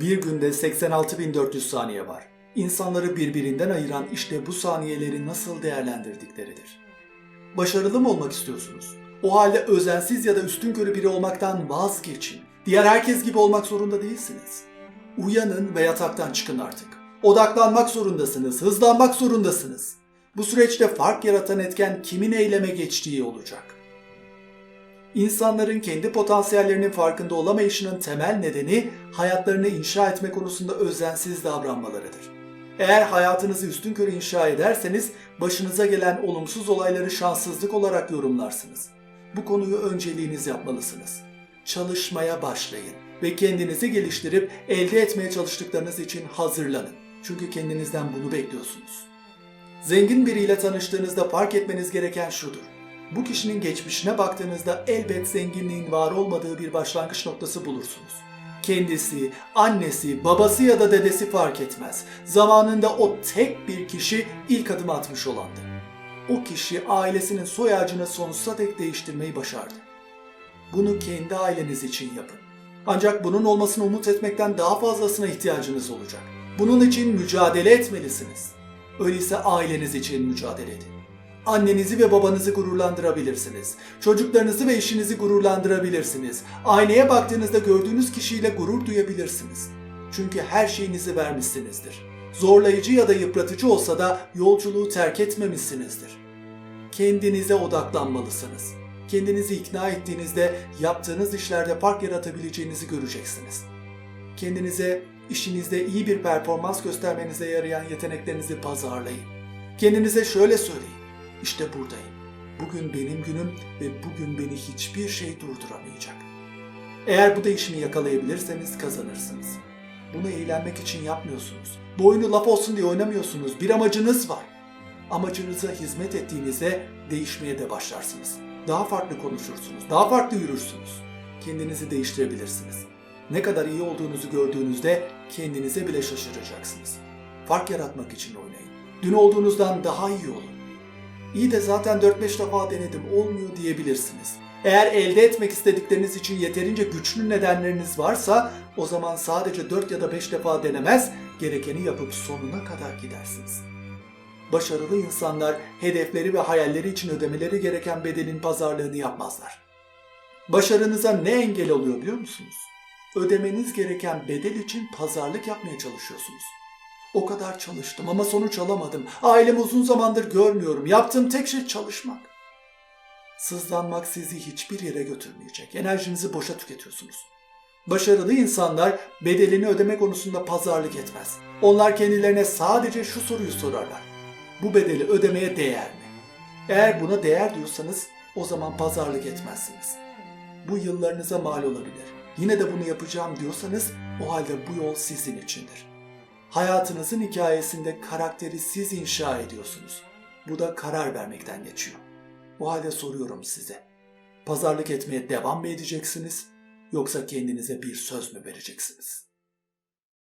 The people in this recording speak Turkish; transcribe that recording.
Bir günde 86.400 saniye var. İnsanları birbirinden ayıran işte bu saniyeleri nasıl değerlendirdikleridir. Başarılı mı olmak istiyorsunuz? O halde özensiz ya da üstünkörü biri olmaktan vazgeçin. Diğer herkes gibi olmak zorunda değilsiniz. Uyanın ve yataktan çıkın artık. Odaklanmak zorundasınız, hızlanmak zorundasınız. Bu süreçte fark yaratan etken kimin eyleme geçtiği olacak. İnsanların kendi potansiyellerinin farkında olamayışının temel nedeni hayatlarını inşa etme konusunda özensiz davranmalarıdır. Eğer hayatınızı üstünkörü inşa ederseniz başınıza gelen olumsuz olayları şanssızlık olarak yorumlarsınız. Bu konuyu önceliğiniz yapmalısınız. Çalışmaya başlayın ve kendinizi geliştirip elde etmeye çalıştıklarınız için hazırlanın. Çünkü kendinizden bunu bekliyorsunuz. Zengin biriyle tanıştığınızda fark etmeniz gereken şudur. Bu kişinin geçmişine baktığınızda elbet zenginliğin var olmadığı bir başlangıç noktası bulursunuz. Kendisi, annesi, babası ya da dedesi fark etmez. Zamanında o tek bir kişi ilk adım atmış olandı. O kişi ailesinin soy ağacını sonsuza dek değiştirmeyi başardı. Bunu kendi aileniz için yapın. Ancak bunun olmasını umut etmekten daha fazlasına ihtiyacınız olacak. Bunun için mücadele etmelisiniz. Öyleyse aileniz için mücadele edin. Annenizi ve babanızı gururlandırabilirsiniz. Çocuklarınızı ve eşinizi gururlandırabilirsiniz. Aynaya baktığınızda gördüğünüz kişiyle gurur duyabilirsiniz. Çünkü her şeyinizi vermişsinizdir. Zorlayıcı ya da yıpratıcı olsa da yolculuğu terk etmemişsinizdir. Kendinize odaklanmalısınız. Kendinizi ikna ettiğinizde yaptığınız işlerde fark yaratabileceğinizi göreceksiniz. Kendinize işinizde iyi bir performans göstermenize yarayan yeteneklerinizi pazarlayın. Kendinize şöyle söyleyin. İşte buradayım. Bugün benim günüm ve bugün beni hiçbir şey durduramayacak. Eğer bu değişimi yakalayabilirseniz kazanırsınız. Bunu eğlenmek için yapmıyorsunuz. Bu oyunu laf olsun diye oynamıyorsunuz. Bir amacınız var. Amacınıza hizmet ettiğinizde değişmeye de başlarsınız. Daha farklı konuşursunuz, daha farklı yürürsünüz. Kendinizi değiştirebilirsiniz. Ne kadar iyi olduğunuzu gördüğünüzde kendinize bile şaşıracaksınız. Fark yaratmak için oynayın. Dün olduğunuzdan daha iyi olun. İyi de zaten 4-5 defa denedim olmuyor diyebilirsiniz. Eğer elde etmek istedikleriniz için yeterince güçlü nedenleriniz varsa o zaman sadece 4 ya da 5 defa denemez, gerekeni yapıp sonuna kadar gidersiniz. Başarılı insanlar hedefleri ve hayalleri için ödemeleri gereken bedelin pazarlığını yapmazlar. Başarınıza ne engel oluyor biliyor musunuz? Ödemeniz gereken bedel için pazarlık yapmaya çalışıyorsunuz. O kadar çalıştım ama sonuç alamadım. Ailemi uzun zamandır görmüyorum. Yaptığım tek şey çalışmak. Sızlanmak sizi hiçbir yere götürmeyecek. Enerjinizi boşa tüketiyorsunuz. Başarılı insanlar bedelini ödeme konusunda pazarlık etmez. Onlar kendilerine sadece şu soruyu sorarlar. Bu bedeli ödemeye değer mi? Eğer buna değer diyorsanız o zaman pazarlık etmezsiniz. Bu yıllarınıza mal olabilir. Yine de bunu yapacağım diyorsanız o halde bu yol sizin içindir. Hayatınızın hikayesinde karakteri siz inşa ediyorsunuz. Bu da karar vermekten geçiyor. O halde soruyorum size. Pazarlık etmeye devam mı edeceksiniz yoksa kendinize bir söz mü vereceksiniz?